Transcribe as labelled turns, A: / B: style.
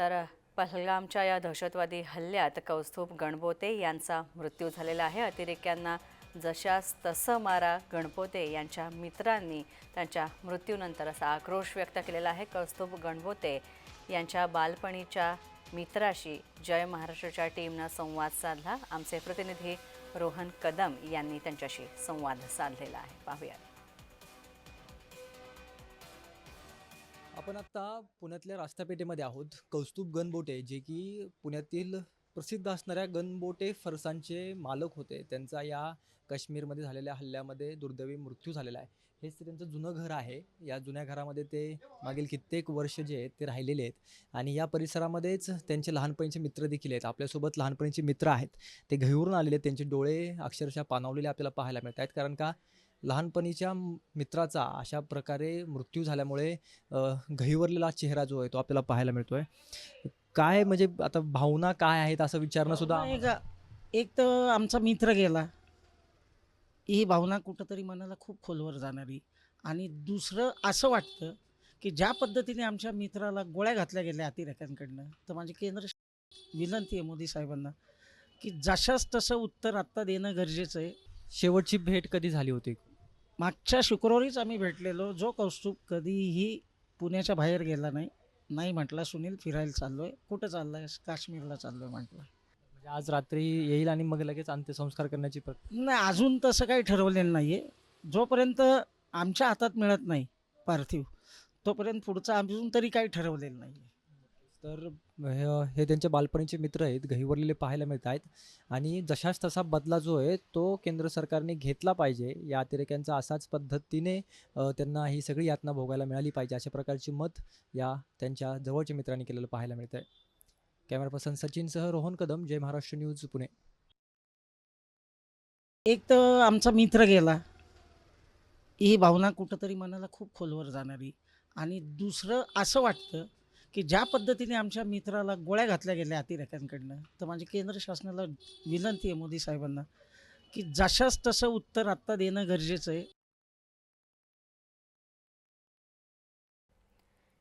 A: तर पहलगामच्या या दहशतवादी हल्ल्यात कौस्तुभ गणबोते यांचा मृत्यू झालेला आहे. अतिरेक्यांना जशास तसं मारा गणपोते यांच्या मित्रांनी त्यांच्या मृत्यूनंतर असा आक्रोश व्यक्त केलेला आहे. कौस्तुभ गणबोते यांच्या बालपणीच्या मित्राशी जय महाराष्ट्राच्या टीमनं संवाद साधला. आमचे प्रतिनिधी रोहन कदम यांनी त्यांच्याशी संवाद साधलेला आहे. पाहूयात.
B: आपण आत्ता पुण्यातल्या रास्तापेठेमध्ये आहोत. कौस्तुभ गणबोटे जे की पुण्यातील प्रसिद्ध असणाऱ्या गणबोटे फरसांचे मालक होते. त्यांचा या काश्मीरमध्ये झालेल्या हल्ल्यामध्ये दुर्दैवी मृत्यू झालेला आहे. हेच ते त्यांचं जुनं घर आहे. या जुन्या घरामध्ये ते मागील कित्येक वर्ष जे आहेत ते राहिलेले आहेत. आणि या परिसरामध्येच त्यांचे लहानपणीचे मित्र देखील आहेत. आपल्यासोबत लहानपणीचे मित्र आहेत. ते घहीवरून आलेले आहेत. त्यांचे डोळे अक्षरशः पानावलेले आपल्याला पाहायला मिळत आहेत कारण का? लहानपणीच्या मित्राचा अशा प्रकारे मृत्यू झाल्यामुळे अ, गहिवरलेला चेहरा जो आहे तो आपल्याला पाहायला मिळतोय. काय म्हणजे आता भावना काय आहेत असं विचारणं सुद्धा
C: एक तर आमचा मित्र गेला. ही भावना कुठंतरी मनाला खूप खोलवर जाणारी. आणि दुसरं असं वाटतं की ज्या पद्धतीने आमच्या मित्राला गोळ्या घातल्या गेल्या अतिरेक्यांकडनं तर माझी केंद्र विनंती आहे मोदी साहेबांना की जशाच तसं उत्तर आत्ता देणं गरजेचं आहे.
B: शेवटची भेट कधी झाली होती?
C: मागच्या शुक्रवारीच आम्ही भेटलेलो. जो कौस्तुभ कधीही पुण्याच्या बाहेर गेला नाही नाही म्हटला सुनील फिरायला चाललो आहे कुठं चाललं आहे काश्मीरला चाललो आहे म्हटलं.
B: म्हणजे आज रात्री येईल आणि मग लगेच अंत्यसंस्कार करण्याची प्र
C: नाही अजून तसं काही ठरवलेलं नाही आहे जोपर्यंत आमच्या हातात मिळत नाही पार्थिव तोपर्यंत पुढचं अजून तरी काही ठरवलेलं नाही आहे
B: तर हे- हे त्यांचे बालपणीचे मित्र आहेत गहिवरलेले पाहायला मिळत आहेत. आणि जशाच तसा बदला जो आहे तो केंद्र सरकारने घेतला पाहिजे. या अतिरेक्यांचा असाच पद्धतीने अ, त्यांना ही सगळी यातना भोगायला मिळाली पाहिजे. अशा प्रकारची मत या त्यांच्या जवळच्या मित्रांनी केलेलं पाहायला मिळत आहे. कॅमेरा पर्सन सचिनसह रोहन कदम जय महाराष्ट्र न्यूज पुणे.
C: एक तर आमचा मित्र गेला. ही भावना कुठंतरी मनाला खूप खोलवर जाणारी. आणि दुसरं असं वाटतं की ज्या पद्धतीने आमच्या मित्राला गोळ्या घातल्या गेल्या अतिरेक्यांकडनं तर माझी केंद्र शासनाला विनंती आहे मोदी साहेबांना की जशास तसं उत्तर आत्ता देणं गरजेचं आहे.